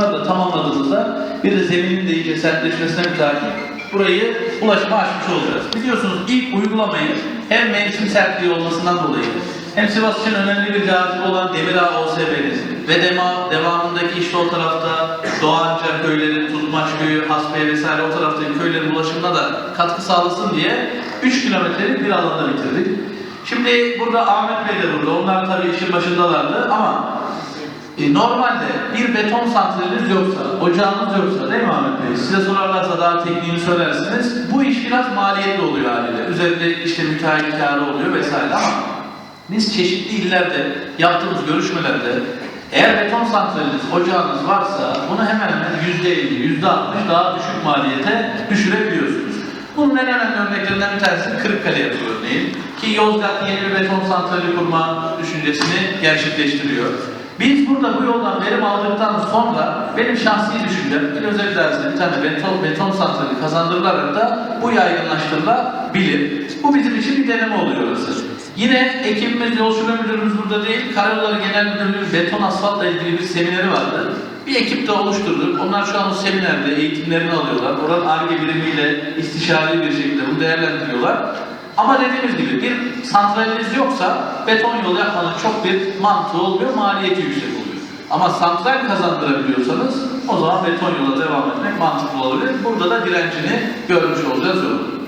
Bunları da tamamladığımızda bir de zeminin de iyice sertleşmesine mütakip burayı ulaşıma açmış olacağız. Biliyorsunuz ilk uygulamayı hem mevsim sertliği olmasından dolayı hem Sivas için önemli bir cazibe olan Demirağ OSB'nin ve dema, devamındaki işte o tarafta Doğanca köyleri, Tutmaç köyü, Hasbey vesaire o taraftaki köylerin ulaşımına da katkı sağlasın diye 3 kilometrelik bir alanda bitirdik. Şimdi burada Ahmet Bey de burada. Onlar tabii işin başındalardı ama e, normalde bir beton santraliniz yoksa, ocağınız yoksa değil mi Ahmet Bey? Size sorarlarsa daha tekniğini söylersiniz. Bu iş biraz maliyetli oluyor haliyle. Üzerinde işte müteahhit kârı oluyor vesaire ama biz çeşitli illerde yaptığımız görüşmelerde eğer beton santraliniz, ocağınız varsa bunu hemen hemen yüzde 50, %60 daha düşük maliyete düşürebiliyorsunuz. Bunun en önemli örneklerinden bir tanesi Kırıkkale yapıyor örneğin. Ki Yozgat yeni bir beton santrali kurma düşüncesini gerçekleştiriyor. Biz burada bu yoldan verim aldıktan sonra benim şahsi düşüncem özel dersinde bir tane beton, beton santrali kazandırılarak da bu yaygınlaştırılabilir. Bu bizim için bir deneme oluyor orası. Yine ekibimiz, yol müdürümüz burada değil, Karayolları Genel Müdürlüğü beton asfaltla ilgili bir semineri vardı. Bir ekip de oluşturduk. Onlar şu an o seminerde eğitimlerini alıyorlar. Oranın ARGE birimiyle istişareli bir şekilde bunu değerlendiriyorlar. Ama dediğimiz gibi bir santraliniz yoksa beton yol yapmanın çok bir mantığı olmuyor, maliyeti yüksek oluyor. Ama santral kazandırabiliyorsanız o zaman beton yola devam etmek mantıklı olabilir. Burada da direncini görmüş olacağız yolun.